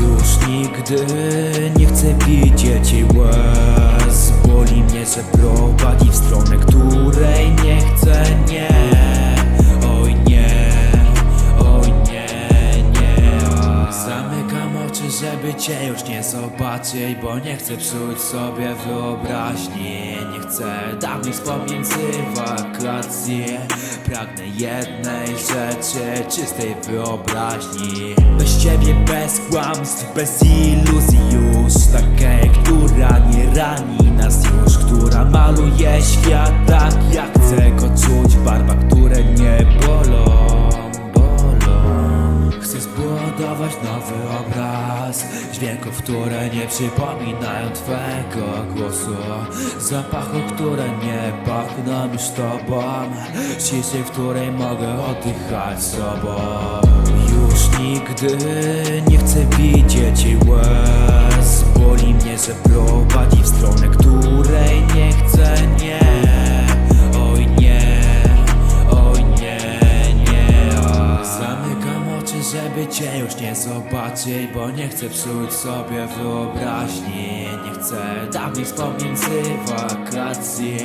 Już nigdy nie chcę widzieć jej łez. Boli mnie, że prowadzi w stronę, której nie chcę, nie. Oj nie, oj nie, nie. Zamykam oczy, żeby cię już nie zobaczyć Bo nie chcę psuć sobie wyobraźni chcę dawnych wspomnień z wakacji Pragnę jednej rzeczy, czystej wyobraźni. Bez ciebie, bez kłamstw, bez iluzji już. Takiej, która nie rani nas już. Która maluje świat tak jak chcę go czuć. W zbudować nowy obraz Dźwięków, które nie przypominają Twego głosu. Zapachów, które nie pachną już Tobą. Ciszy, w której mogę oddychać sobą. Już nigdy nie chcę widzieć łez. Boli mnie, że prowadzi w stronę, której nie chcę, cię już nie zobaczyć Bo nie chcę psuć sobie wyobraźni. Nie chcę dawnych wspomnień z wakacji.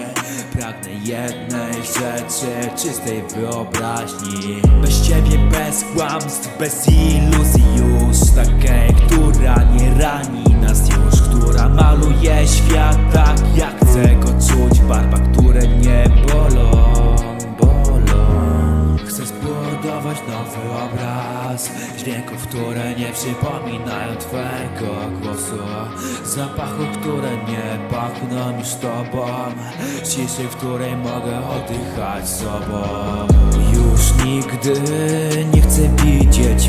Pragnę jednej rzeczy, czystej wyobraźni. Bez ciebie, bez kłamstw, bez iluzji już Takiej, która nie rani nas już Która maluje świat tak jak chcę go czuć. W barwach, które nie bolą zbudować nowy obraz Dźwięków, które nie przypominają Twego głosu Zapachów, które nie pachną już Tobą Ciszy, w której mogę oddychać sobą. Już nigdy nie chcę widzieć